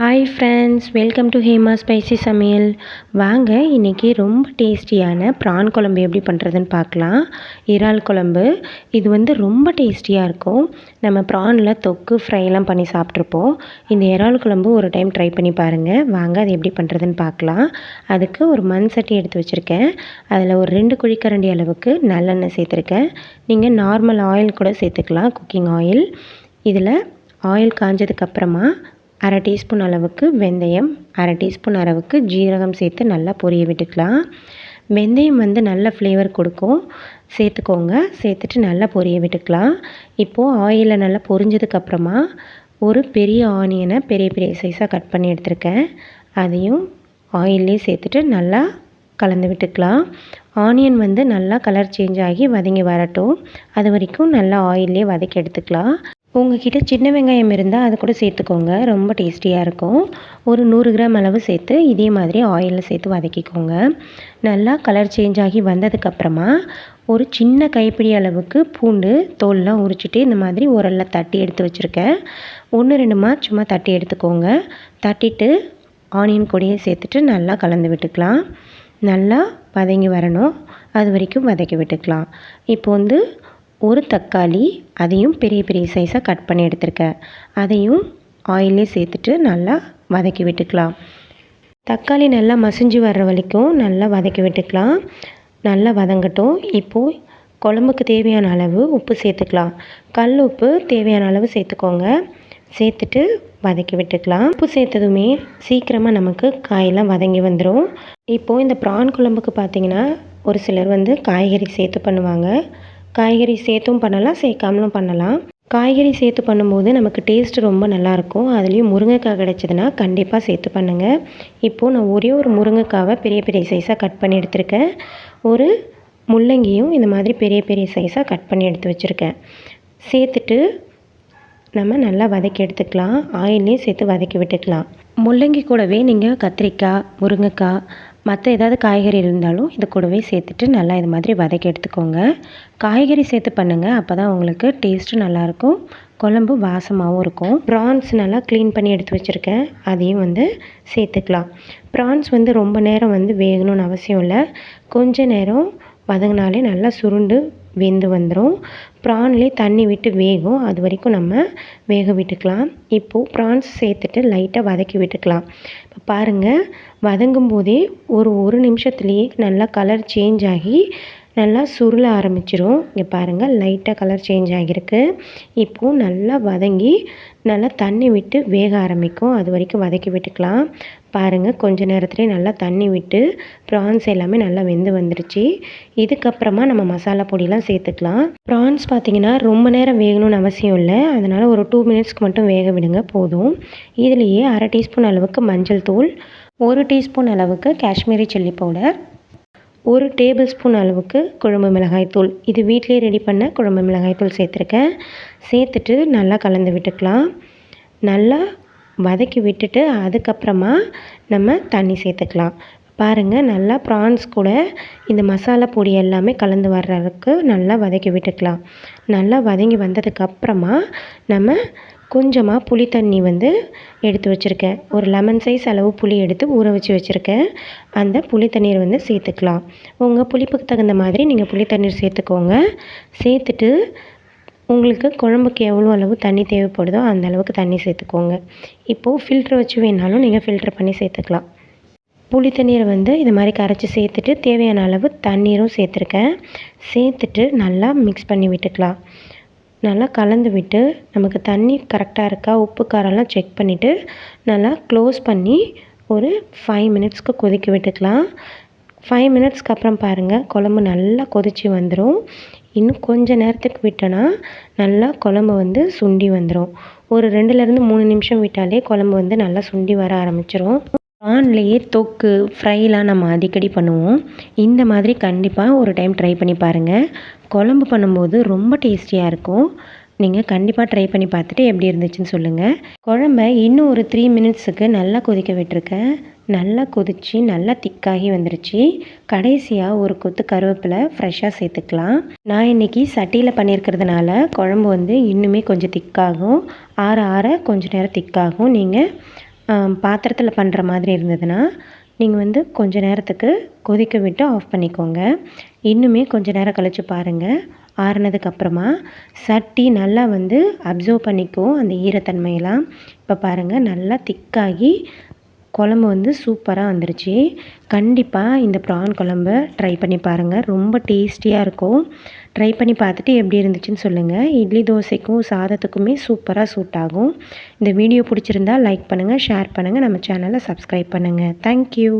Hi friends welcome to Hema spicy Samayal வாங்க இன்றைக்கி ரொம்ப டேஸ்டியான ப்ரான் குழம்பு எப்படி பண்ணுறதுன்னு பார்க்கலாம். இறால் குழம்பு இது வந்து ரொம்ப டேஸ்டியாக இருக்கும். நம்ம ப்ரானில் தொக்கு ஃப்ரைலாம் பண்ணி சாப்பிட்ருப்போம் இந்த இறால் குழம்பு ஒரு டைம் ட்ரை பண்ணி பாருங்கள் வாங்க அது எப்படி பண்ணுறதுன்னு பார்க்கலாம். அதுக்கு ஒரு மண் சட்டி எடுத்து வச்சுருக்கேன். அதில் ஒரு ரெண்டு குழிக்கரண்டி அளவுக்கு நல்லெண்ணெய் சேர்த்துருக்கேன். நீங்கள் நார்மல் ஆயில் கூட சேர்த்துக்கலாம் குக்கிங் ஆயில் இதில் ஆயில் காஞ்சதுக்கப்புறமா அரை டீஸ்பூன் அளவுக்கு வெந்தயம் அரை டீஸ்பூன் அளவுக்கு ஜீரகம் சேர்த்து நல்லா பொரிய விட்டுக்கலாம். வெந்தயம் வந்து நல்ல ஃப்ளேவர் கொடுக்கும். சேர்த்துக்கோங்க. சேர்த்துட்டு நல்லா பொரிய விட்டுக்கலாம். இப்போது ஆயிலில் நல்லா பொரிஞ்சதுக்கப்புறமா ஒரு பெரிய ஆனியனை பெரிய பெரிய சைஸாக கட் பண்ணி எடுத்திருக்கேன். அதையும் ஆயிலே சேர்த்துட்டு நல்லா கலந்து விட்டுக்கலாம். ஆனியன் வந்து நல்லா கலர் சேஞ்ச் ஆகி வதங்கி வரட்டும். அது வரைக்கும் நல்லா ஆயிலே வதக்கி எடுத்துக்கலாம். உங்ககிட்ட சின்ன வெங்காயம் இருந்தால் அது கூட சேர்த்துக்கோங்க. ரொம்ப டேஸ்டியாக இருக்கும். ஒரு நூறு கிராம் அளவு சேர்த்து இதே மாதிரி ஆயிலில் சேர்த்து வதக்கிக்கோங்க. நல்லா கலர் சேஞ்ச் ஆகி வந்ததுக்கப்புறமா ஒரு சின்ன கைப்பிடி அளவுக்கு பூண்டு தோல்லாம் உரிச்சிட்டு இந்த மாதிரி உரலில் தட்டி எடுத்து வச்சுருக்கேன். ஒன்று ரெண்டுமா சும்மா தட்டி எடுத்துக்கோங்க. தட்டிட்டு ஆனியன் கொடியை சேர்த்துட்டு நல்லா கலந்து விட்டுக்கலாம். நல்லா வதங்கி வரணும். அது வரைக்கும் வதக்கி விட்டுக்கலாம். இப்போ வந்து ஒரு தக்காளி அதையும் பெரிய பெரிய சைஸாக கட் பண்ணி எடுத்திருக்கேன். அதையும் ஆயிலே சேர்த்துட்டு நல்லா வதக்கி விட்டுக்கலாம். தக்காளி நல்லா மசிஞ்சு வர்ற வரைக்கும் நல்லா வதக்கி விட்டுக்கலாம். நல்லா வதங்கட்டும். இப்போது குழம்புக்கு தேவையான அளவு உப்பு சேர்த்துக்கலாம். கல் உப்பு தேவையான அளவு சேர்த்துக்கோங்க. சேர்த்துட்டு வதக்கி விட்டுக்கலாம். உப்பு சேர்த்ததுமே சீக்கிரமாக நமக்கு காயெல்லாம் வதங்கி வந்துடும் இப்போது இந்த ப்ரான் குழம்புக்கு பார்த்திங்கன்னா ஒரு சிலர் வந்து காய்கறி சேர்த்து பண்ணுவாங்க. காய்கறி சேர்த்தும் பண்ணலாம் சேர்க்காமலும் பண்ணலாம். காய்கறி சேர்த்து பண்ணும்போது நமக்கு டேஸ்ட் ரொம்ப நல்லாயிருக்கும். அதுலேயும் முருங்கைக்காய் கிடச்சிதுன்னா கண்டிப்பாக சேர்த்து பண்ணுங்கள் இப்போது நான் ஒரே ஒரு முருங்கைக்காவை பெரிய பெரிய சைஸாக கட் பண்ணி எடுத்திருக்கேன். ஒரு முள்ளங்கியும் இந்த மாதிரி பெரிய பெரிய சைஸாக கட் பண்ணி எடுத்து வச்சுருக்கேன். சேர்த்துட்டு நம்ம நல்லா வதக்கி எடுத்துக்கலாம். ஆயிலையும் சேர்த்து வதக்கி விட்டுக்கலாம். முள்ளங்கி கூடவே நீங்கள் கத்திரிக்காய் முருங்கைக்காய் மற்ற ஏதாவது காய்கறி இருந்தாலும் இது கூடவே சேர்த்துட்டு நல்லா இது மாதிரி வதக்கி எடுத்துக்கோங்க. காய்கறி சேர்த்து பண்ணுங்கள் அப்போ தான் உங்களுக்கு டேஸ்ட்டும் நல்லாயிருக்கும். குழம்பு வாசமாகவும் இருக்கும். ப்ரான்ஸ் நல்லா க்ளீன் பண்ணி எடுத்து வச்சுருக்கேன். அதையும் வந்து சேர்த்துக்கலாம். ப்ரான்ஸ் வந்து ரொம்ப நேரம் வந்து வேகணும்னு அவசியம் இல்லை. கொஞ்ச நேரம் வதங்கினாலே நல்லா சுருண்டு வெந்து வந்துடும் ப்ரான்லேயே தண்ணி விட்டு வேகும். அது வரைக்கும் நம்ம வேக விட்டுக்கலாம். இப்போது ப்ரான்ஸ் சேர்த்துட்டு லைட்டாக வதக்கி விட்டுக்கலாம். இப்போ பாருங்கள் வதங்கும் போதே ஒரு ஒரு நிமிஷத்துலேயே நல்லா கலர் சேஞ்ச் ஆகி நல்லா சுருள ஆரம்பிச்சிரும். இங்கே பாருங்கள் லைட்டாக கலர் சேஞ்ச் ஆகியிருக்கு. இப்போது நல்லா வதங்கி நல்லா தண்ணி விட்டு வேக ஆரம்பிக்கும். அது வரைக்கும் வதக்கி விட்டுக்கலாம். பாருங்கள் கொஞ்ச நேரத்துலேயே நல்லா தண்ணி விட்டு ப்ரான்ஸ் எல்லாமே நல்லா வெந்து வந்துருச்சு. இதுக்கப்புறமா நம்ம மசாலா பொடியெலாம் சேர்த்துக்கலாம். ப்ரான்ஸ் பார்த்திங்கன்னா ரொம்ப நேரம் வேகணும்னு அவசியம் இல்லை. அதனால் ஒரு டூ மினிட்ஸ்க்கு மட்டும் வேக விடுங்க போதும். இதுலேயே அரை டீஸ்பூன் அளவுக்கு மஞ்சள் தூள் ஒரு டீஸ்பூன் அளவுக்கு காஷ்மீரி சில்லி பவுடர் ஒரு டேபிள் ஸ்பூன் அளவுக்கு குழம்பு மிளகாய் தூள். இது வீட்டிலே ரெடி பண்ண குழம்பு மிளகாய் தூள் சேர்த்துருக்கேன். சேர்த்துட்டு நல்லா கலந்து விட்டுக்கலாம். நல்லா வதக்கி விட்டுட்டு அதுக்கப்புறமா நம்ம தண்ணி சேர்த்துக்கலாம். பாருங்கள் நல்லா ப்ரான்ஸ் கூட இந்த மசாலா பொடி எல்லாமே கலந்து வர்றதுக்கு நல்லா வதக்கி விட்டுக்கலாம். நல்லா வதங்கி வந்ததுக்கப்புறமா நம்ம கொஞ்சமாக புளி தண்ணி வந்து எடுத்து வச்சுருக்கேன். ஒரு லெமன் சைஸ் அளவு புளி எடுத்து ஊற வச்சு வச்சுருக்கேன். அந்த புளி தண்ணீர் வந்து சேர்த்துக்கலாம். உங்கள் புளிப்புக்கு தகுந்த மாதிரி நீங்கள் புளி தண்ணீர் சேர்த்துக்கோங்க. சேர்த்துட்டு உங்களுக்கு குழம்புக்கு எவ்வளோ அளவு தண்ணி தேவைப்படுதோ அந்த அளவுக்கு தண்ணி சேர்த்துக்கோங்க. இப்போது ஃபில்ட்ரு வச்சு வேணாலும் நீங்கள் ஃபில்ட்ரு பண்ணி சேர்த்துக்கலாம். புளி தண்ணீரை வந்து இது மாதிரி கரைச்சி சேர்த்துட்டு தேவையான அளவு தண்ணீரும் சேர்த்துருக்கேன். சேர்த்துட்டு நல்லா மிக்ஸ் பண்ணி விட்டுக்கலாம். நல்லா கலந்து விட்டு நமக்கு தண்ணி கரெக்டாக இருக்கா உப்பு காரம்லாம் செக் பண்ணிவிட்டு நல்லா க்ளோஸ் பண்ணி ஒரு ஃபைவ் மினிட்ஸ்க்கு கொதிக்க விட்டுக்கலாம். ஃபைவ் மினிட்ஸ்க்கு அப்புறம் பாருங்கள் குழம்பு நல்லா கொதித்து வந்துடும் இன்னும் கொஞ்சம் நேரத்துக்கு விட்டோன்னா நல்லா குழம்பு வந்து சுண்டி வந்துடும் ஒரு ரெண்டுலேருந்து மூணு நிமிஷம் விட்டாலே குழம்பு வந்து நல்லா சுண்டி வர ஆரம்பிச்சிரும். ப்ரான்லேயே தொக்கு ஃப்ரைலாம் நம்ம அடிக்கடி பண்ணுவோம். இந்த மாதிரி கண்டிப்பாக ஒரு டைம் ட்ரை பண்ணி பாருங்கள் குழம்பு பண்ணும்போது ரொம்ப டேஸ்டியாக இருக்கும். நீங்கள் கண்டிப்பாக ட்ரை பண்ணி பார்த்துட்டு எப்படி இருந்துச்சுன்னு சொல்லுங்கள் குழம்ப இன்னும் ஒரு த்ரீ மினிட்ஸுக்கு நல்லா கொதிக்க விட்டுருக்கேன். நல்லா கொதித்து நல்லா திக்காகி வந்துருச்சு. கடைசியாக ஒரு கொத்து கருவேப்பிலை ஃப்ரெஷ்ஷாக சேர்த்துக்கலாம். நான் இன்றைக்கி சட்டியில் பண்ணியிருக்கிறதுனால குழம்பு வந்து இன்னுமே கொஞ்சம் திக்காகும் ஆற ஆற கொஞ்சம் நேரம் திக்காகும் நீங்கள் பாத்திரத்தில் பண்ணுற மாதிரி இருந்ததுன்னா நீங்கள் வந்து கொஞ்ச நேரத்துக்கு கொதிக்க விட்டு ஆஃப் பண்ணிக்கோங்க. இன்னுமே கொஞ்ச நேரம் கழித்து பாருங்கள் ஆறுனதுக்கப்புறமா சட்டி நல்லா வந்து அப்சர்வ் பண்ணிக்கும் அந்த ஈரத்தன்மையெல்லாம். இப்போ பாருங்கள் நல்லா திக்காகி குழம்பு வந்து சூப்பராக வந்துருச்சு. கண்டிப்பாக இந்த ப்ரான் குழம்ப ட்ரை பண்ணி பாருங்கள் ரொம்ப டேஸ்டியாக இருக்கும். ட்ரை பண்ணி பார்த்துட்டு எப்படி இருந்துச்சுன்னு சொல்லுங்கள் இட்லி தோசைக்கும் சாதத்துக்குமே சூப்பராக சூட் ஆகும். இந்த வீடியோ பிடிச்சிருந்தா லைக் பண்ணுங்கள் ஷேர் பண்ணுங்கள் நம்ம சேனலை சப்ஸ்கிரைப் பண்ணுங்கள் தேங்க்யூ